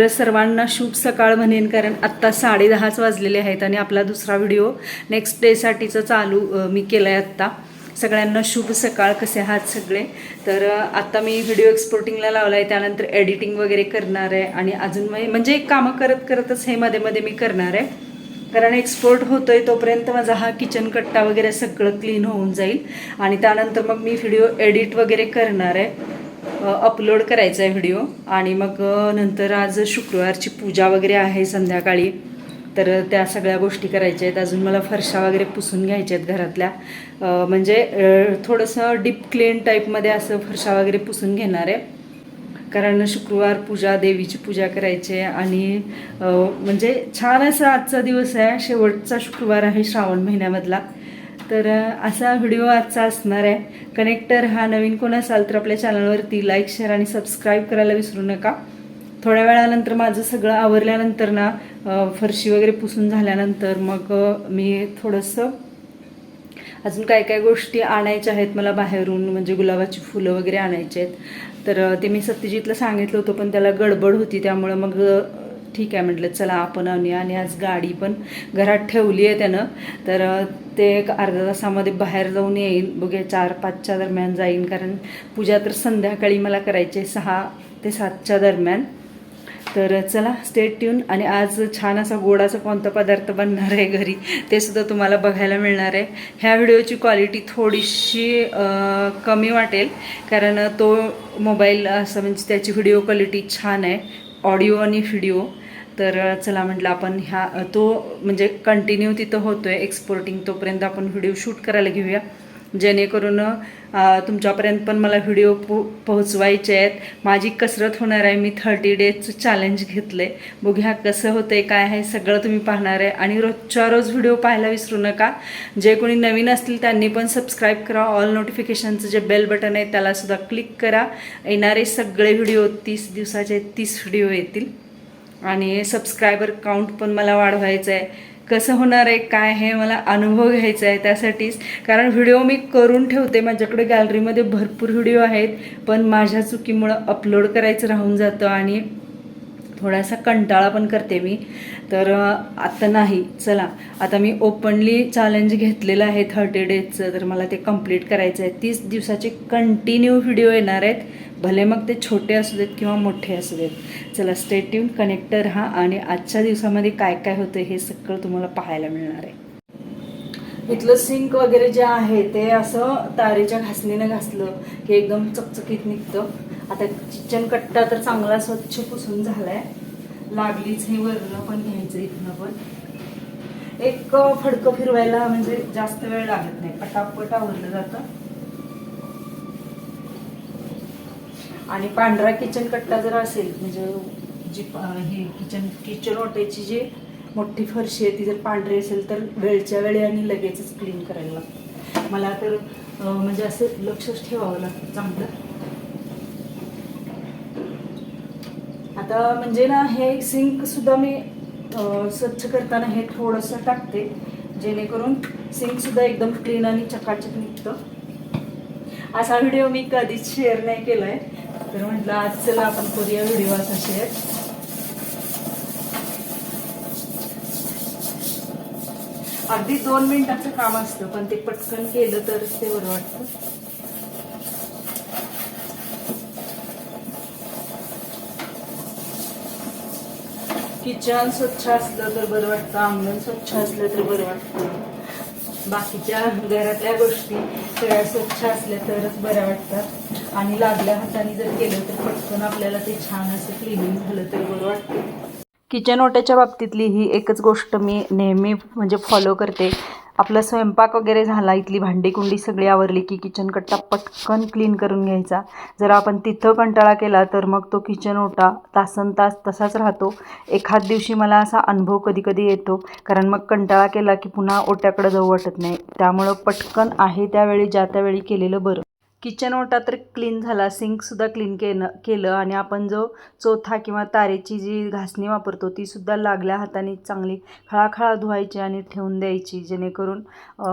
तर सर्वांना शुभ सकाळ म्हणेन कारण आत्ता साडे दहाच वाजलेले आहेत आणि आपला दुसरा व्हिडिओ नेक्स्ट डेसाठीचं चालू मी केला आहे आत्ता. सगळ्यांना शुभ सकाळ कसे आहात सगळे? तर आत्ता मी व्हिडिओ एक्सपोर्टिंगला लावला आहे त्यानंतर एडिटिंग वगैरे करणार आहे आणि अजून मी- म्हणजे कामं करत करतच हे मध्ये मध्ये मी करणार आहे. कारण एक्सपोर्ट होतोय तोपर्यंत माझा हा किचन कट्टा वगैरे सगळं क्लीन होऊन जाईल. आणि त्यानंतर मग मी व्हिडिओ एडिट वगैरे करणार आहे. अपलोड करायचा आहे व्हिडिओ आणि मग नंतर आज शुक्रवारची पूजा वगैरे आहे संध्याकाळी. तर त्या सगळ्या गोष्टी करायच्या आहेत. अजून मला फरशा वगैरे पुसून घ्यायच्या आहेत घरातल्या. म्हणजे थोडंसं डीप क्लीन टाईपमध्ये असं फरशा वगैरे पुसून घेणार आहे. कारण शुक्रवार पूजा देवीची पूजा करायची आहे. आणि म्हणजे छान असा आजचा दिवस आहे. शेवटचा शुक्रवार आहे श्रावण महिन्यामधला. तर असा व्हिडिओ आजचा असणार आहे. कनेक्टर हा नवीन कोण असाल तर आपल्या चॅनलवरती लाईक शेअर आणि सबस्क्राईब करायला विसरू नका. थोड्या वेळानंतर माझं सगळं आवरल्यानंतर ना फरशी वगैरे पुसून झाल्यानंतर मग मी थोडंसं अजून काय काय गोष्टी आणायच्या आहेत मला बाहेरून म्हणजे गुलाबाची फुलं वगैरे आणायची आहेत. तर ते मी सत्यजितला सांगितलं होतं पण त्याला गडबड होती त्यामुळं मग ठीक आहे म्हटलं चला आपण आणूया. आणि आज गाडी पण घरात ठेवली आहे त्यानं. तर ते एक अर्ध्या तासामध्ये बाहेर जाऊन येईन. बघूया चार पाचच्या दरम्यान जाईन. कारण पूजा तर संध्याकाळी मला करायची आहे सहा ते सातच्या दरम्यान. तर चला स्टेट ट्यून आणि आज छान असा गोडाचा कोणता पदार्थ बनणार आहे घरी ते सुद्धा तुम्हाला बघायला मिळणार आहे. ह्या व्हिडिओची क्वालिटी थोडीशी कमी वाटेल. कारण तो मोबाईल असं म्हणजे त्याची व्हिडिओ क्वालिटी छान आहे. ऑडिओ आणि व्हिडिओ तर चला म्हटलं आपण ह्या तो म्हणजे कंटिन्यू तिथं होतो आहे एक्सपोर्टिंग तोपर्यंत आपण व्हिडिओ शूट करायला घेऊया. जेणेकरून तुमच्यापर्यंत पण मला व्हिडिओ पो पोहोचवायचे आहेत. माझी कसरत होणार आहे. मी थर्टी डेजचं चॅलेंज घेतलं आहे बघूया कसं होतं आहे काय आहे सगळं तुम्ही पाहणार आहे. आणि रोजच्या रोज व्हिडिओ पाहायला विसरू नका. जे कोणी नवीन असतील त्यांनी पण सबस्क्राईब करा. ऑल नोटिफिकेशनचं जे बेल बटन आहे त्यालासुद्धा क्लिक करा. येणारे सगळे व्हिडिओ तीस दिवसाचे तीस व्हिडिओ येतील. आणि सबस्क्रायबर काउंट पण मला वाढवायचं आहे कसं होणार आहे काय हे मला अनुभव घ्यायचा आहे त्यासाठीच. कारण व्हिडिओ मी करून ठेवते माझ्याकडे गॅलरीमध्ये भरपूर व्हिडिओ आहेत पण माझ्या चुकीमुळं अपलोड करायचं राहून जातं आणि थोडासा कंटाळा पण करते मी. तर आता नाही चला. आता मी ओपनली चॅलेंज घेतलेलं आहे थर्टी डेजचं तर मला ते कंप्लीट करायचं आहे तीस दिवसाचे कंटिन्यू व्हिडिओ येणार आहेत. भले मग ते छोटे असू देत किंवा मोठे असू देत चला स्टेट्यून कनेक्टर हा आणि आजच्या दिवसामध्ये काय काय होतं हे सगळं तुम्हाला पाहायला मिळणार आहे. इथलं सिंक वगैरे जे आहे ते असं तारेच्या घासणीनं घासलं की एकदम चकचकीत निघतं. आता किचन कट्टा तर चांगला स्वच्छ पुसून झालाय. लागलीच हे वरणं पण घ्यायचं इथनं पण. एक फडकं फिरवायला म्हणजे जास्त वेळ लागत नाही पटापट आवरलं जातं. आणि पांढरा किचन कट्टा जर असेल म्हणजे जी ही किचन किचन ओट्याची जी मोठी फरशी आहे ती जर पांढरी असेल तर वेळच्या वेळी आणि लगेचच क्लीन करायला लागतं. मला तर म्हणजे असं लक्षच ठेवावं लागतं चांगलं. आता म्हणजे ना हे सिंक सुद्धा मी अं, स्वच्छ करताना हे थोडंसं टाकते जेणेकरून सिंक सुद्धा एकदम क्लीन आणि चकाचक निघतं. असा व्हिडिओ मी कधीच शेअर नाही केलाय. तर म्हटलं आज चला आपण करूया व्हिडिओ असा शेअर अगदी दोन मिनिटाचं काम असतं पण ते पटकन केलं तरच ते बरं वाटतं. किचन स्वच्छ असलं तर बरं वाटतं अंगण स्वच्छ असलं तर बरं वाटतं. बाकीच्या घरातल्या गोष्टी सगळ्या स्वच्छ असल्या तरच बऱ्या वाटतात. आणि लागल्या हाताने जर केलं तर पटकन आपल्याला ते छान असं क्लिनिंग झालं तर बरं वाटतं. किचन ओट्याच्या बाबतीतली ही एकच गोष्ट मी नेहमी म्हणजे फॉलो करते. आपला स्वयंपाक वगैरे झाला इथली भांडीकुंडी सगळी आवरली की किचन कट्टा पटकन क्लीन करून घ्यायचा. जर आपण तिथं कंटाळा केला तर मग तो किचन ओटा तासन तास तसाच राहतो. एखाद दिवशी मला असा अनुभव कधी कधी येतो कारण मग कंटाळा केला की पुन्हा ओट्याकडे जाऊ वाटत नाही. त्यामुळं पटकन आहे त्यावेळी ज्या त्यावेळी केलेलं बरं. किचन ओटा तर क्लीन झाला सिंकसुद्धा क्लीन केलं केलं आणि आपण जो चोथा किंवा तारेची जी घासणी वापरतो तीसुद्धा लागल्या हाताने चांगली खळाखळा धुवायची आणि ठेवून द्यायची जेणेकरून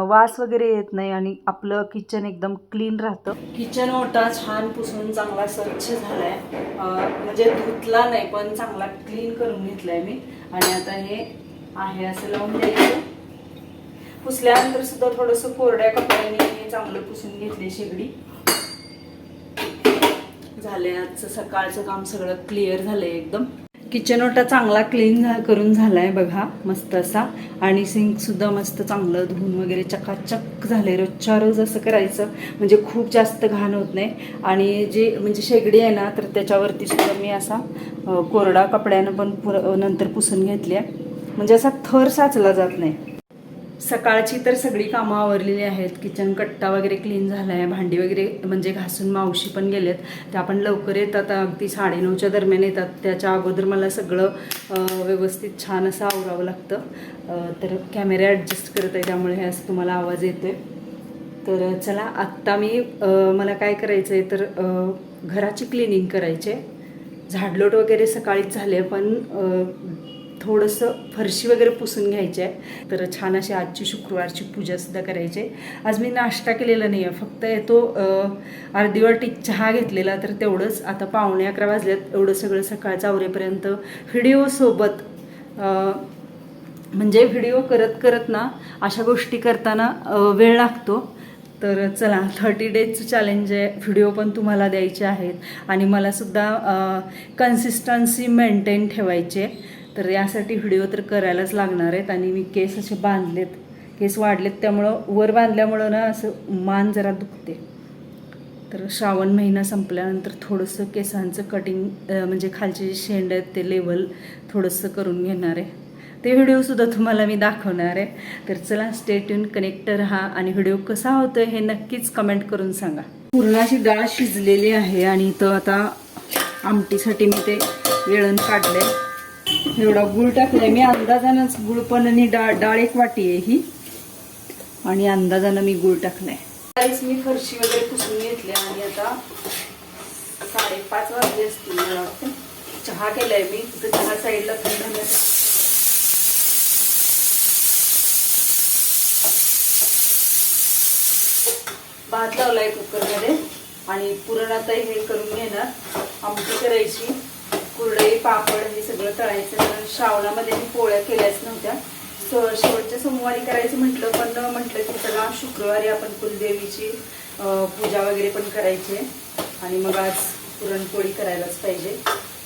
वास वगैरे येत नाही आणि आपलं किचन एकदम क्लीन राहतं. किचन ओटा छान पुसून चांगला स्वच्छ झाला आहे म्हणजे धुतला नाही पण चांगला क्लीन करून घेतला आहे मी. आणि आता हे आहे असं लावून द्यायचं. पुसल्यानंतर सुद्धा थोडंसं कोरड्या कपड्याने चांगलं पुसून घेतले शेगडी. झालंय आजचं सकाळचं काम सगळं क्लिअर झालंय एकदम. किचन ओटा चांगला क्लीन झा करून झालाय बघा मस्त असा. आणि सिंक सुद्धा मस्त चांगलं धुवून वगैरे चकाचक झाले रोजच्या रोज असं करायचं म्हणजे खूप जास्त घाण होत नाही. आणि जे म्हणजे शेगडी आहे ना तर त्याच्यावरती सुद्धा मी असा कोरडा कपड्यानं पण पुर नंतर पुसून घेतली आहे म्हणजे असा थर साचला जात नाही. सकाळची तर सगळी कामं आवरलेली आहेत. किचन कट्टा वगैरे क्लीन झाला आहे भांडी वगैरे म्हणजे घासून मावशी पण गेलेत. त्या पण लवकर येतात अगदी साडेनऊच्या दरम्यान येतात. त्याच्या अगोदर मला सगळं व्यवस्थित छान असं आवरावं लागतं. तर कॅमेरा ॲडजस्ट करत आहे त्यामुळे हे असं तुम्हाला आवाज येतो आहे तर चला आत्ता मी मला काय करायचं आहे तर घराची क्लिनिंग करायची आहे झाडलोट वगैरे सकाळीच झाले पण थोडंसं फरशी वगैरे पुसून घ्यायची आहे तर छान अशी आजची शुक्रवारची पूजासुद्धा करायची आहे. आज मी नाश्ता केलेला नाही आहे फक्त येतो अं, अर्धी वाटी चहा घेतलेला तर तेवढंच. आता पावणे अकरा वाजल्यात एवढं सगळं सकाळचं आवरेपर्यंत व्हिडिओसोबत म्हणजे व्हिडिओ करत करत ना अशा गोष्टी करताना वेळ लागतो. तर चला थर्टी डेजचं चॅलेंज आहे. व्हिडिओ पण तुम्हाला द्यायचे आहेत. आणि मलासुद्धा कन्सिस्टन्सी मेंटेन ठेवायची आहे. तर यासाठी व्हिडिओ तर करायलाच लागणार आहेत आणि मी केस असे बांधलेत. केस वाढलेत त्यामुळं वर बांधल्यामुळं ना असं मान जरा दुखते तर श्रावण महिना संपल्यानंतर थोडंसं केसांचं कटिंग म्हणजे खालचे जे शेंड आहेत ते लेवल थोडंसं करून घेणार आहे. ते व्हिडिओसुद्धा तुम्हाला मी दाखवणार आहे. तर चला स्टेट्यून कनेक्ट राहा आणि व्हिडिओ कसा होतो हे नक्कीच कमेंट करून सांगा. पूर्णाची डाळ शिजलेली आहे आणि इथं आता आमटीसाठी मी ते वेळण काढलंय. एवढा गुळ टाकलाय. मी अंदाजानंच गुळ पण आणि डाळ डाळ एक वाटी आहे ही. आणि अंदाजानं मी गुळ टाकलाय. काहीच मी फरशी वगैरे पुसून घेतली आणि आता साडेपाच वाजले असतील मला वाटतं. चहा केलाय मी. तिथं चहा साईडला थंड होण्यासाठी भात लावलाय कुकरमध्ये. आणि पुरण आता हे करून घेणार. आमटी करायची. कुरडई पापड हे सगळं तळायचं. कारण श्रावणामध्ये मी पोळ्या केल्याच नव्हत्या. स- शेवटच्या सोमवारी करायचं म्हटलं पण म्हटलं की चला शुक्रवारी आपण कुलदेवीची पूजा वगैरे पण करायची आहे. आणि मग आज पुरणपोळी करायलाच पाहिजे.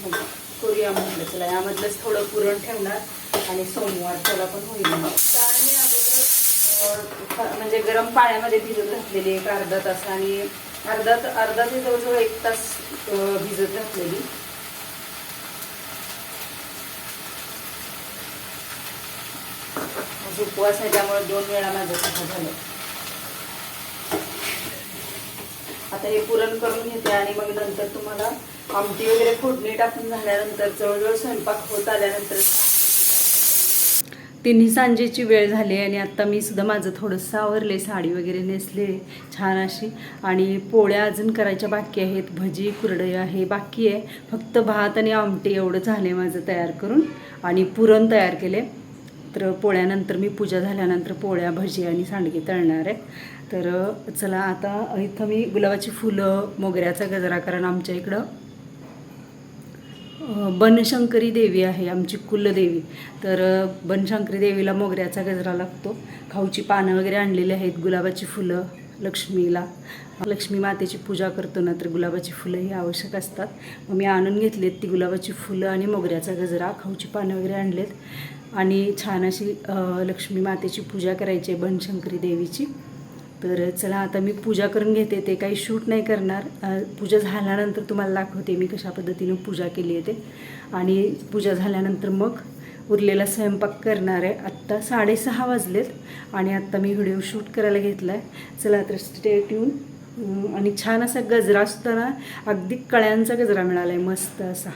मग करूया म्हटलं चला यामधलंच थोडं पुरण ठेवणार आणि सोमवार त्याला पण होईल. आणि अगोदर म्हणजे गरम पाण्यामध्ये भिजत घातलेली एक अर्धा तास आणि अर्धा अर्धा ते जवळजवळ एक तास भिजत घातलेली. आज उपवास आहे त्यामुळे दोन वेळा माझं चहा झालं. आता हे पुरण करून घेते आणि मग नंतर तुम्हाला आमटी वगैरे फोडणी टाकून झाल्यानंतर जवळजवळ स्वयंपाक होत आल्यानंतर तिन्ही सांजेची वेळ झाली आणि आत्ता मी सुद्धा माझं थोडंसं आवरले साडी वगैरे नेसले छान अशी. आणि पोळ्या अजून करायच्या बाकी आहेत भजी कुरडई आहे बाकी आहे. फक्त भात आणि आमटी एवढं झाले माझं तयार करून आणि पुरण तयार केले तर पोळ्यानंतर मी पूजा झाल्यानंतर पोळ्या भजी आणि सांडगे तळणार आहे. तर चला आता इथं मी गुलाबाची फुलं मोगऱ्याचा गजरा कारण आमच्या इकडं बनशंकरी देवी आहे आमची कुलदेवी. तर बनशंकरी देवीला मोगऱ्याचा गजरा लागतो. खाऊची पानं वगैरे आणलेली आहेत गुलाबाची फुलं लक्ष्मीला. लक्ष्मी मातेची पूजा करतो ना तर गुलाबाची फुलं ही आवश्यक असतात. मग मी आणून घेतलीत ती गुलाबाची फुलं आणि मोगऱ्याचा गजरा खाऊची पानं वगैरे आणलेत. आणि छान अशी लक्ष्मी मातेची पूजा करायची आहे बनशंकरी देवीची. तर चला आता मी पूजा करून घेते ते काही शूट नाही करणार. पूजा झाल्यानंतर तुम्हाला दाखवते मी कशा पद्धतीनं पूजा केली आहे ते. आणि पूजा झाल्यानंतर मग उरलेला स्वयंपाक करणार आहे. आत्ता साडेसहा वाजलेत आणि आत्ता मी व्हिडिओ शूट करायला घेतला आहे चला तर स्टे ट्यून आणि छान असा गजरा असताना अगदी कळ्यांचा गजरा मिळाला आहे मस्त असा.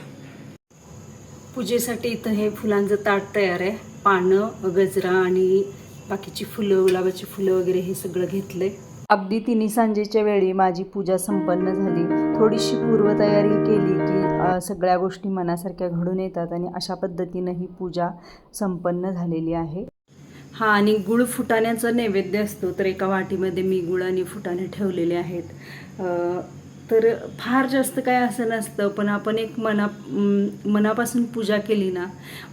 पूजेसाठी इथं हे फुलांचं ताट तयार आहे. पानं गजरा आणि बाकीची फुलं गुलाबाची फुलं वगैरे हे सगळं घेतलंय. अगदी तिन्ही सांजेच्या वेळी माझी पूजा संपन्न झाली. थोडीशी पूर्वतयारी केली की सगळ्या गोष्टी मनासारख्या घडून येतात आणि अशा पद्धतीनं ही पूजा संपन्न झालेली आहे. हा आणि गुळ फुटाण्याचा नैवेद्य असतो तर एका वाटीमध्ये मी गुळ आणि फुटाणे ठेवलेले आहेत. तर फार जास्त काय असं नसतं पण आपण एक मना मनापासून पूजा केली ना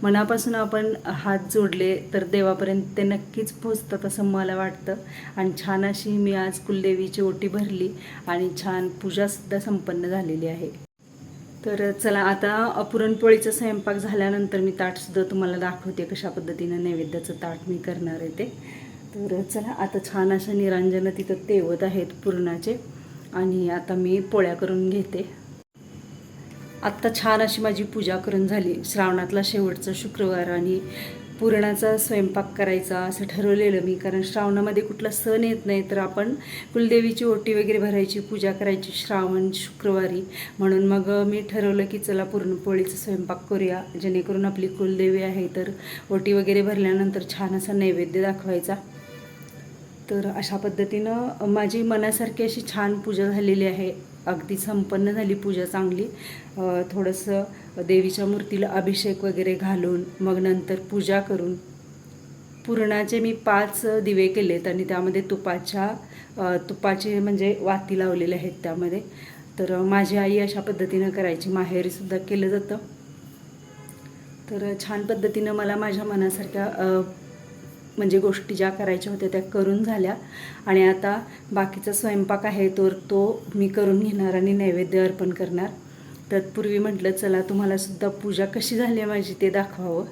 मनापासून आपण हात जोडले तर देवापर्यंत ते नक्कीच पोचतात असं मला वाटतं. आणि छान अशी मी आज कुलदेवीची ओटी भरली आणि छान पूजासुद्धा संपन्न झालेली आहे. तर चला आता पुरणपोळीचा स्वयंपाक झाल्यानंतर मी ताटसुद्धा तुम्हाला दाखवते कशा पद्धतीनं नैवेद्याचं ताट मी करणार आहे ते. तर चला आता छान अशा निरांजनं तिथं तेवत आहेत पुरणाचे. आणि आता मी पोळ्या करून घेते. आत्ता छान अशी माझी पूजा करून झाली. श्रावणातला शेवटचा शुक्रवार आणि पुरणाचा स्वयंपाक करायचा असं ठरवलेलं मी. कारण श्रावणामध्ये कुठला सण येत नाही तर आपण कुलदेवीची ओटी वगैरे भरायची पूजा करायची श्रावण शुक्रवारी. म्हणून मग मी ठरवलं की चला पुरणपोळीचा स्वयंपाक करूया. जेणेकरून आपली कुलदेवी आहे तर ओटी वगैरे भरल्यानंतर छान असा नैवेद्य दाखवायचा. तर अशा पद्धतीनं माझी मनासारखी अशी छान पूजा झालेली आहे. अगदी संपन्न झाली पूजा चांगली. थोडंसं देवीच्या मूर्तीला अभिषेक वगैरे घालून मग नंतर पूजा करून पुरणाचे मी पाच दिवे केलेत आणि त्यामध्ये तुपाच्या तुपाचे म्हणजे वाती लावलेले आहेत त्यामध्ये. तर माझी आई अशा पद्धतीनं करायची माहेरीसुद्धा केलं जातं. तर छान पद्धतीनं मला माझ्या मनासारख्या म्हणजे गोष्टी ज्या करायच्या होत्या त्या करून झाल्या. आणि आता बाकीचा स्वयंपाक आहे तर तो मी करून घेणार आणि नैवेद्य अर्पण करणार. तत्पूर्वी म्हटलं चला तुम्हालासुद्धा पूजा कशी झाली आहे माझी ते दाखवावं.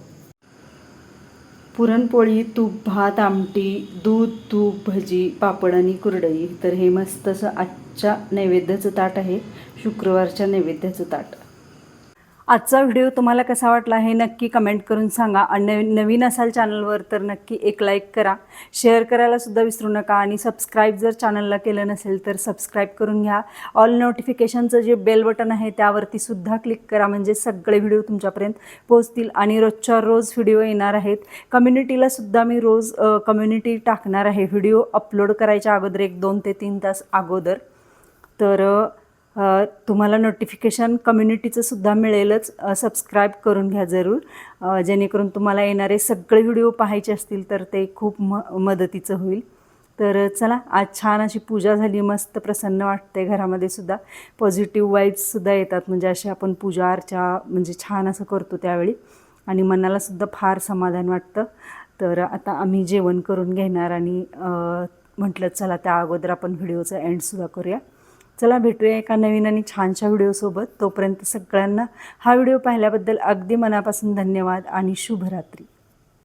पुरणपोळी तूप भात आमटी दूध तूप भजी पापड आणि कुरडई. तर हे मस्त असं आजच्या नैवेद्याचं ताट आहे. शुक्रवारच्या नैवेद्याचं ताट. आजचा व्हिडिओ तुम्हाला कसा वाटला हे नक्की कमेंट करून सांगा. आणि नवीन नवीन असाल चॅनलवर तर नक्की एक लाईक करा. शेअर करायला सुद्धा विसरू नका आणि सबस्क्राईब जर चॅनलला केलं नसेल तर सबस्क्राईब करून घ्या. ऑल नोटिफिकेशनचं जे बेल बटन आहे त्यावरती सुद्धा क्लिक करा. म्हणजे सगळे व्हिडिओ तुमच्यापर्यंत पोहोचतील आणि रोजच्या रोज व्हिडिओ येणार आहेत. कम्युनिटीला सुद्धा मी रोज कम्युनिटी टाकणार आहे. व्हिडिओ अपलोड करायच्या अगोदर एक दोन ते तीन तास अगोदर. तर तुम्हाला नोटिफिकेशन कम्युनिटीचं सुद्धा मिळेलच. सबस्क्राईब करून घ्या जरूर. जेणेकरून तुम्हाला येणारे सगळे व्हिडिओ पाहायचे असतील तर ते खूप म मदतीचं होईल. तर चला आज छान अशी पूजा झाली. मस्त प्रसन्न वाटते घरामध्ये सुद्धा. पॉझिटिव्ह वाईब्ससुद्धा येतात. म्हणजे अशी आपण पूजा अर्चा म्हणजे छान असं करतो त्यावेळी. आणि मनालासुद्धा फार समाधान वाटतं. तर आता आम्ही जेवण करून घेणार आणि म्हटलं चला त्या अगोदर आपण व्हिडिओचा एंडसुद्धा करूया. चला भेटूया एका नवीन आणि छानशा व्हिडिओसोबत. तोपर्यंत सगळ्यांना हा व्हिडिओ पाहिल्याबद्दल अगदी मनापासून धन्यवाद आणि शुभरात्री.